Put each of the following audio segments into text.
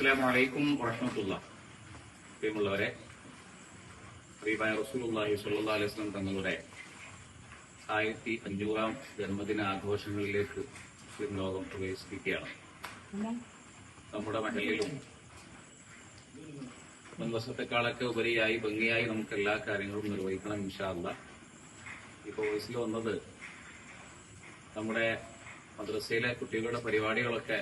അലൈക്കും വറഹ്മത്തുള്ള. പ്രിയമുള്ളവരെ ഹബീബായ റസൂലുള്ളാഹി സ്വല്ലല്ലാഹു അലൈഹി വസല്ലം തങ്ങളുടെ ആയിരത്തി അഞ്ഞൂറാം ജന്മദിന ആഘോഷങ്ങളിലേക്ക് മുസ്ലിം ലോകം പ്രവേശിപ്പിക്കുകയാണ്. നമ്മുടെ മഹലിലും മുൻവശത്തെക്കാളൊക്കെ ഉപരിയായി ഭംഗിയായി നമുക്ക് എല്ലാ കാര്യങ്ങളും നിർവഹിക്കണം ഇൻഷാല്ല ഇപ്പോൾ വയസ്സിൽ വന്നത് നമ്മുടെ മദ്രസയിലെ കുട്ടികളുടെ പരിപാടികളൊക്കെ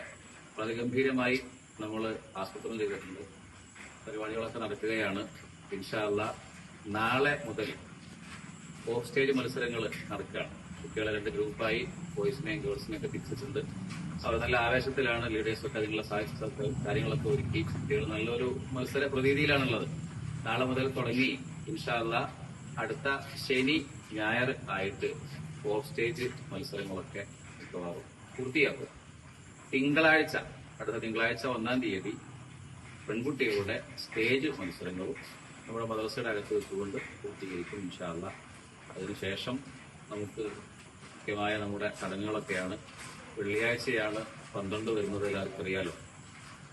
വളരെ ഗംഭീരമായി നമ്മൾ ആസൂത്രണം ചെയ്തിട്ടുണ്ട്. പരിപാടികളൊക്കെ നടക്കുകയാണ്. ഇൻഷാല്ല നാളെ മുതൽ ഓഫ് സ്റ്റേജ് മത്സരങ്ങൾ നടക്കുകയാണ്. കുട്ടികളെ രണ്ട് ഗ്രൂപ്പായി ബോയ്സിനെയും ഗേൾസിനെയും ഒക്കെ തിരിച്ചിട്ടുണ്ട്. അവർ നല്ല ആവേശത്തിലാണ് ലീഡേഴ്സൊക്കെ അതിനുള്ള സാഹചര്യ കാര്യങ്ങളൊക്കെ ഒരുക്കി. കുട്ടികൾ നല്ലൊരു മത്സര പ്രതീതിയിലാണുള്ളത്. നാളെ മുതൽ തുടങ്ങി. ഇൻഷാല്ല അടുത്ത ശനി ഞായർ ആയിട്ട് ഓഫ് സ്റ്റേജ് മത്സരങ്ങളൊക്കെ മിക്കവാറും പൂർത്തിയാക്കും തിങ്കളാഴ്ച അടുത്ത തിങ്കളാഴ്ച ഒന്നാം തീയതി പെൺകുട്ടികളുടെ സ്റ്റേജ് മത്സരങ്ങളും നമ്മുടെ മദ്രസയുടെ അകത്ത് വെച്ചുകൊണ്ട് പൂർത്തീകരിക്കും ഇൻഷാല്ല അതിനുശേഷം നമുക്ക് മുഖ്യമായ നമ്മുടെ ചടങ്ങുകളൊക്കെയാണ്. വെള്ളിയാഴ്ചയാണ് പന്ത്രണ്ട് വരുന്നത് എല്ലാവർക്കും അറിയാലോ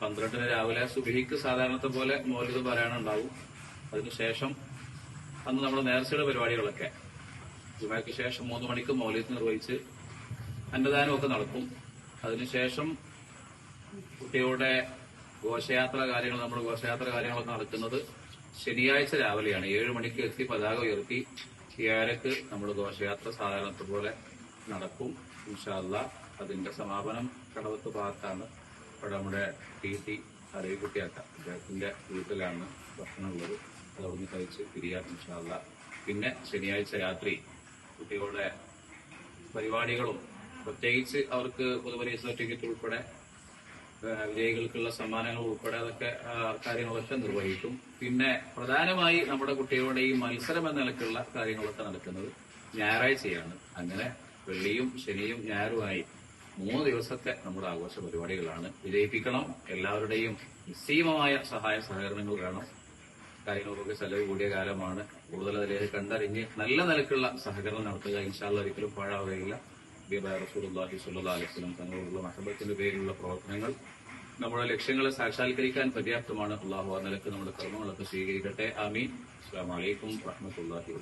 പന്ത്രണ്ടിന് രാവിലെ സുബിഹിക്ക് സാധാരണത്തെ പോലെ മോലിത് പറയാനുണ്ടാവും അതിനുശേഷം അന്ന് നമ്മുടെ നേർച്ചയുടെ പരിപാടികളൊക്കെ. ജുമാക്ക് ശേഷം മൂന്ന് മണിക്ക് മൗലിത് നിർവഹിച്ച് അന്നദാനമൊക്കെ നടക്കും. അതിനുശേഷം കുട്ടികളുടെ ഘോഷയാത്ര കാര്യങ്ങൾ നമ്മൾ ഘോഷയാത്ര കാര്യങ്ങളൊക്കെ നടക്കുന്നത് ശനിയാഴ്ച രാവിലെയാണ്. ഏഴ് മണിക്ക് എത്തി പതാക ഉയർത്തി ഏഴരക്ക് നമ്മൾ ഘോഷയാത്ര സാധാരണത്തെ പോലെ നടക്കും. ഇൻഷാല്ല അതിന്റെ സമാപനം കടവത്ത് ഭാഗത്താണ്. ഇവിടെ നമ്മുടെ ടി ടി അറിവിക്കുട്ടിയാക്ക അദ്ദേഹത്തിന്റെ വീട്ടിലാണ് ഭക്ഷണം ഉള്ളത് അത് അവിടുന്ന് കഴിച്ച് പിരിയാം ഇൻഷാല്ല പിന്നെ ശനിയാഴ്ച രാത്രി കുട്ടികളുടെ പരിപാടികളും പ്രത്യേകിച്ച് അവർക്ക് പൊതുപരീക്ഷ സർട്ടിഫിക്കറ്റ് ഉൾപ്പെടെ വിജയികൾക്കുള്ള സമ്മാനങ്ങൾ ഉൾപ്പെടെ അതൊക്കെ കാര്യങ്ങളൊക്കെ നിർവഹിക്കും. പിന്നെ പ്രധാനമായി നമ്മുടെ കുട്ടികളുടെ ഈ മത്സരം എന്ന നിലക്കുള്ള കാര്യങ്ങളൊക്കെ നടക്കുന്നത് ഞായറാഴ്ചയാണ്. അങ്ങനെ വെള്ളിയും ശനിയും ഞായറുമായി മൂന്ന് ദിവസത്തെ നമ്മുടെ ആഘോഷ പരിപാടികളാണ്. വിജയിപ്പിക്കണം. എല്ലാവരുടെയും നിസ്സീമമായ സഹായ സഹകരണങ്ങൾ വേണം. കാര്യങ്ങൾക്കൊക്കെ ചെലവ് കൂടിയ കാലമാണ്. കൂടുതൽ അതിലേക്ക് കണ്ടറിഞ്ഞ് നല്ല നിലക്കുള്ള സഹകരണം നടത്തുക. ഇൻഷാല്ല ഒരിക്കലും പാഴാവുകയില്ല. ഹബീബായ റസൂലുള്ളാഹി സ്വല്ലല്ലാഹു അലൈഹി വസല്ലം തങ്ങളുള്ള മഹബത്തിന്റെ പേരിലുള്ള പ്രവർത്തനങ്ങൾ നമ്മുടെ ലക്ഷ്യങ്ങളെ സാക്ഷാത്കരിക്കാൻ പര്യാപ്തമാണ്. അള്ളാഹു ആ നിലയ്ക്ക് നമ്മുടെ കർമ്മങ്ങളൊക്കെ സ്വീകരിക്കട്ടെ. ആമീൻ. അസ്സാം വലൈക്കും വാഹമത്തല്ലാഹി